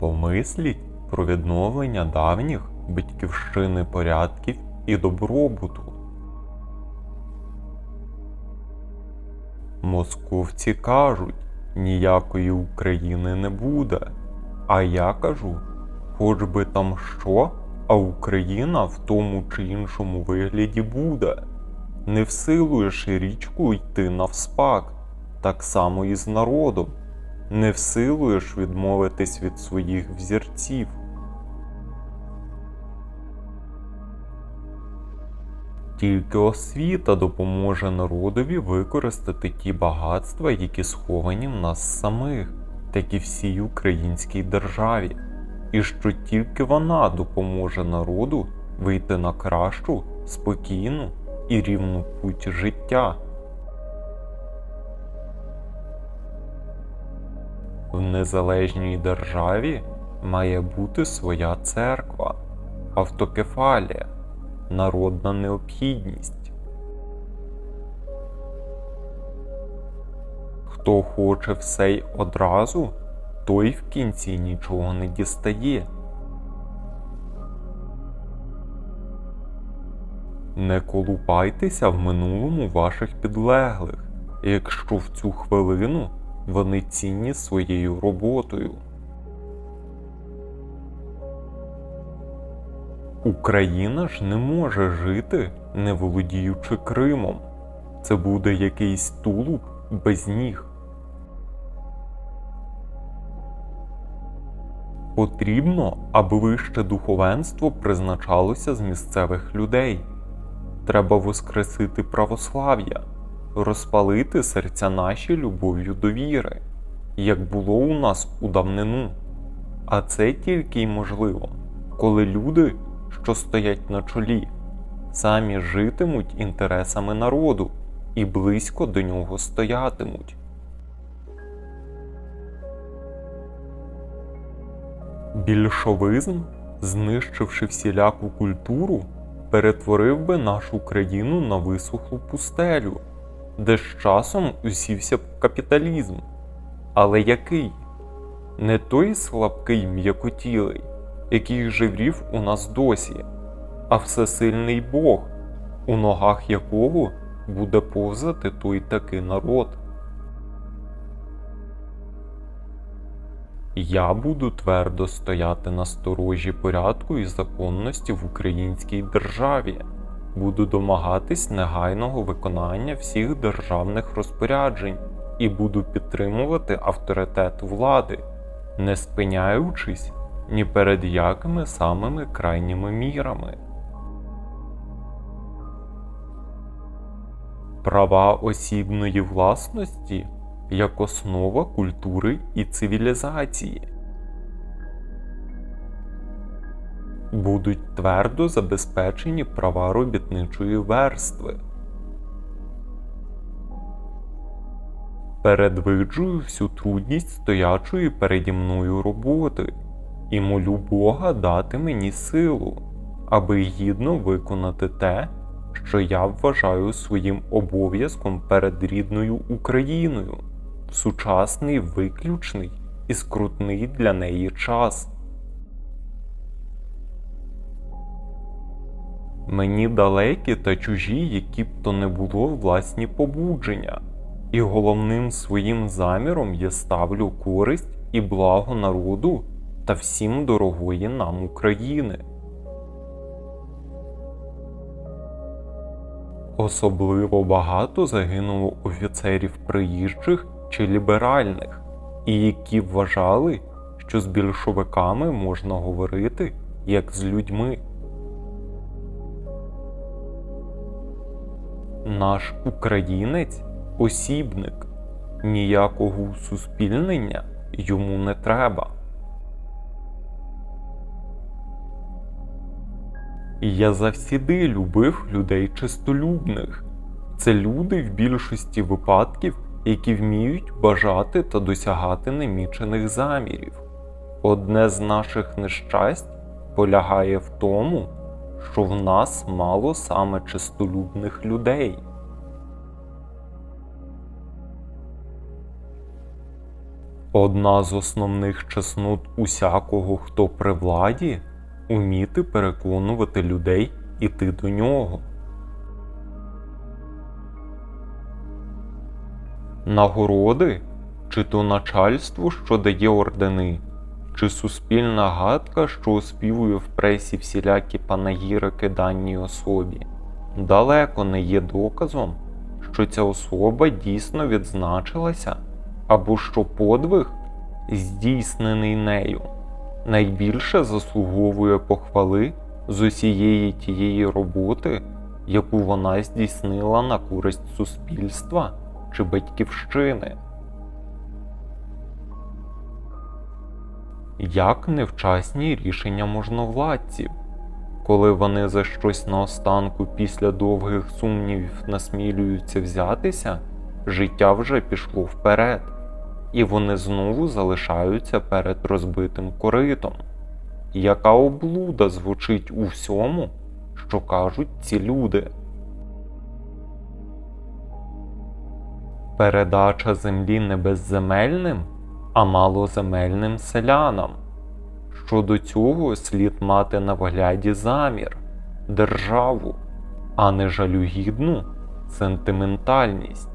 Помисліть про відновлення давніх батьківщини порядків і добробуту. Московці кажуть, ніякої України не буде. А я кажу, хоч би там що, а Україна в тому чи іншому вигляді буде. Не всилуєш річку йти навспак, так само і з народом. Не всилуєш відмовитись від своїх взірців. Тільки освіта допоможе народові використати ті багатства, які сховані в нас самих, так і всій українській державі, і що тільки вона допоможе народу вийти на кращу, спокійну і рівну путь життя. В незалежній державі має бути своя церква, автокефалія, народна необхідність. Хто хоче все й одразу, той в кінці нічого не дістає. Не колупайтеся в минулому ваших підлеглих, якщо в цю хвилину вони цінні своєю роботою. Україна ж не може жити, не володіючи Кримом. Це буде якийсь тулуб без ніг. Потрібно, аби вище духовенство призначалося з місцевих людей. Треба воскресити православ'я, розпалити серця наші любов'ю до віри, як було у нас у давнину. А це тільки й можливо, коли люди, що стоять на чолі, самі житимуть інтересами народу і близько до нього стоятимуть. Більшовизм, знищивши всіляку культуру, перетворив би нашу країну на висохлу пустелю, де з часом усівся капіталізм. Але який? Не той слабкий м'якотілий, який живрів у нас досі, а всесильний Бог, у ногах якого буде повзати той таки народ. Я буду твердо стояти на сторожі порядку і законності в українській державі, буду домагатись негайного виконання всіх державних розпоряджень і буду підтримувати авторитет влади, не спиняючись ні перед якими самими крайніми мірами. Права осібної власності як основа культури і цивілізації. Будуть твердо забезпечені права робітничої верстви. Передвиджую всю трудність стоячої переді мною роботи і молю Бога дати мені силу, аби гідно виконати те, що я вважаю своїм обов'язком перед рідною Україною сучасний виключний і скрутний для неї час. Мені далекі та чужі, які б то не було власні побудження, і головним своїм заміром я ставлю користь і благо народу та всім дорогої нам України. Особливо багато загинуло офіцерів приїжджих чи ліберальних, і які вважали, що з більшовиками можна говорити як з людьми. Наш українець осібник, ніякого суспільнення йому не треба. Я завсіди любив людей чистолюбних. Це люди в більшості випадків які вміють бажати та досягати немічених замірів. Одне з наших нещасть полягає в тому, що в нас мало саме чистолюбних людей. Одна з основних чеснот усякого, хто при владі, уміти переконувати людей іти до нього. Нагороди чи то начальство, що дає ордени, чи суспільна гадка, що оспівує в пресі всілякі панагірики даній особі, далеко не є доказом, що ця особа дійсно відзначилася, або що подвиг, здійснений нею, найбільше заслуговує похвали з усієї тієї роботи, яку вона здійснила на користь суспільства чи батьківщини. Як невчасні рішення можновладців, коли вони за щось наостанку після довгих сумнівів насмілюються взятися, життя вже пішло вперед, і вони знову залишаються перед розбитим коритом. Яка облуда звучить у всьому, що кажуть ці люди? Передача землі не безземельним, а малоземельним селянам. Щодо цього слід мати на вигляді замір, державу, а не жалюгідну сентиментальність.